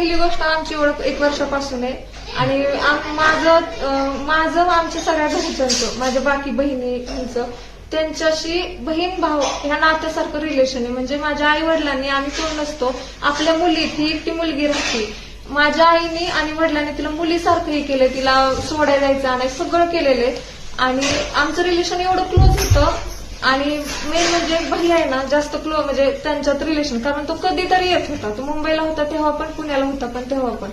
पहिली गोष्ट आमची ओळख एक वर्षापासून आहे. आणि आम- माझं माझं आमच्या सगळ्या घरच्यांचं माझ्या बाकी बहिणींचं त्यांच्याशी बहीण भाऊ ह्या नात्यासारखं रिलेशन आहे. म्हणजे माझ्या आई वडिलांनी आम्ही कोण नसतो आपल्या मुली ती एकटी मुलगी राहते. माझ्या आईने आणि वडिलांनी तिला मुलीसारखं हे केलं तिला सोडायला जायचं आणि सगळं केलेलं आहे. आणि आमचं रिलेशन एवढं क्लोज होतं आणि मेन म्हणजे भैया आहे ना जास्त क्लो म्हणजे त्यांच्यात रिलेशन कारण तो कधीतरी येत होता. तो मुंबईला होता तेव्हा पण पुण्याला होता पण तेव्हा पण.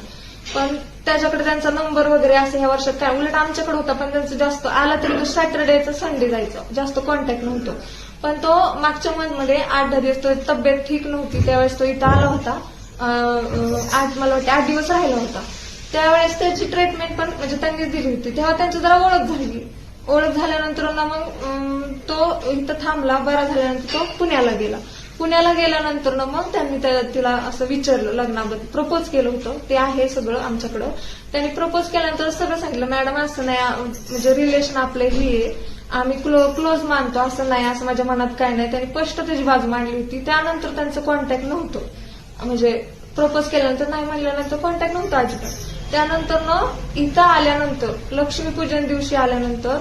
पण त्याच्याकडे त्यांचा नंबर वगैरे असं ह्या वर्षात काय उलट आमच्याकडे होता पण त्यांचं जास्त आला तरी तो सॅटरडेचा संडे जायचं. जास्त कॉन्टॅक्ट नव्हतो. पण तो मागच्या मंथमध्ये आठ दहा दिवस तो तब्येत ठीक नव्हती त्यावेळेस तो इथं आला होता. आठ मला वाटते आठ दिवस राहिला होता. त्यावेळेस त्याची ट्रीटमेंट पण म्हणजे त्यांनी दिली होती. तेव्हा त्यांची जरा ओळख झाली. ओळख झाल्यानंतर ना मग तो इथं थांबला बरा झाल्यानंतर तो पुण्याला गेला. पुण्याला गेल्यानंतर ना मग त्यांनी तिला असं विचारलं लग्नाबद्दल प्रपोज केलं होतं. ते आहे सगळं आमच्याकडं. त्यांनी प्रपोज केल्यानंतर सगळं सांगितलं मॅडम असं नाही म्हणजे रिलेशन आपलं ही आहे. आम्ही क्लो क्लोज मानतो असं नाही असं माझ्या मनात काय नाही. त्यांनी स्पष्ट त्याची बाजू मांडली होती. त्यानंतर त्यांचं कॉन्टॅक्ट नव्हतं. म्हणजे प्रपोज केल्यानंतर नाही म्हणल्यानंतर कॉन्टॅक्ट नव्हतं अजिबात. त्यानंतर ना इथं आल्यानंतर लक्ष्मीपूजन दिवशी आल्यानंतर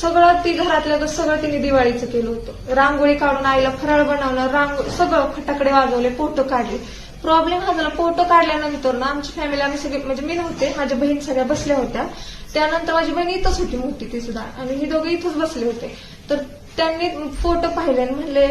सगळं ती घरातलं सगळं तिने दिवाळीचं केलं होतं. रांगोळी काढून आईला फराळ बनवलं रांग सगळं फटाकडे वाजवले फोटो काढले. प्रॉब्लेम हा झाला फोटो काढल्यानंतर ना आमची फॅमिली आम्ही सगळे म्हणजे मी नव्हते माझ्या बहीण सगळ्या बसल्या होत्या. त्यानंतर माझी बहीण इथंच होती मोठी ती सुद्धा. आणि हे दोघे इथंच बसले होते. तर त्यांनी फोटो पाहिले आणि म्हणले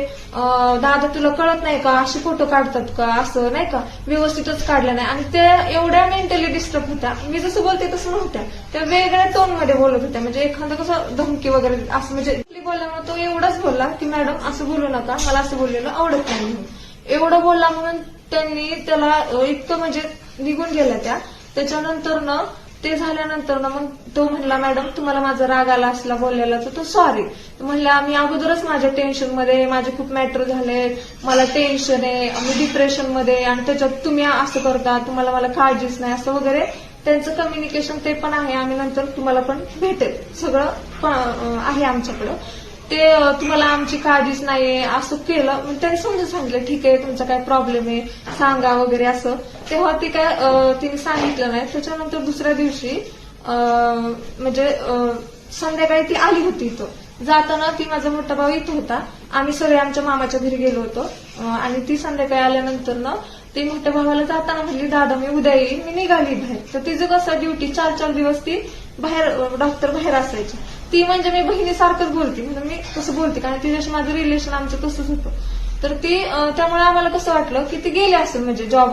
दादा तुला कळत नाही का असे फोटो काढतात का असं नाही का? व्यवस्थितच काढलं नाही. आणि त्या एवढ्या मेंटली डिस्टर्ब होत्या. मी जसं बोलते तसं नव्हत्या. त्या वेगळ्या टोनमध्ये बोलत होत्या. म्हणजे एखादं कसं धमकी वगैरे असं म्हणजे बोलल्यामुळे तो एवढाच बोलला की मॅडम असं बोलू नका. मला असं बोललेलं आवडत नाही एवढं बोलला म्हणून त्यांनी त्याला इतकं म्हणजे निघून गेल्या त्या. त्याच्यानंतर ना ते झाल्यानंतर ना मग तो म्हणला मॅडम तुम्हाला माझा राग आला असला बोललेला तर तो सॉरी म्हणला मी अगोदरच माझ्या टेन्शनमध्ये माझे खूप मॅटर झाले मला टेन्शन आहे मी डिप्रेशनमध्ये आणि त्याच्यात तुम्ही असं करता तुम्हाला मला काळजीच नाही असं वगैरे. त्यांचं कम्युनिकेशन ते पण आहे. आम्ही नंतर तुम्हाला पण भेटेल. सगळं आहे आमच्याकडं. ते तुम्हाला आमची काळजीच नाहीये असं केलं. मग त्यांनी समजून सांगितलं ठीक आहे तुमचा काय प्रॉब्लेम आहे सांगा वगैरे असं. तेव्हा ती काय तिने सांगितलं नाही. त्याच्यानंतर दुसऱ्या दिवशी म्हणजे संध्याकाळी ती आली होती इथं. जाताना ती माझा मोठा भाऊ इथं होता. आम्ही सगळे आमच्या मामाच्या घरी गेलो होतो. आणि ती संध्याकाळी आल्यानंतर ना ती मोठ्या भावाला जाताना म्हणली दादा मी उद्या येईल मी निघाली बाहेर. तर तिचं कसं ड्युटी चार चार दिवस ती बाहेर डॉक्टर बाहेर असायची. ती म्हणजे मी बहिणीसारखंच बोलते. म्हणजे मी तसं बोलते कारण तिच्याशी माझं रिलेशन आमचं तसंच होतं. तर ती त्यामुळे आम्हाला कसं वाटलं की ती गेली असेल म्हणजे जॉबवर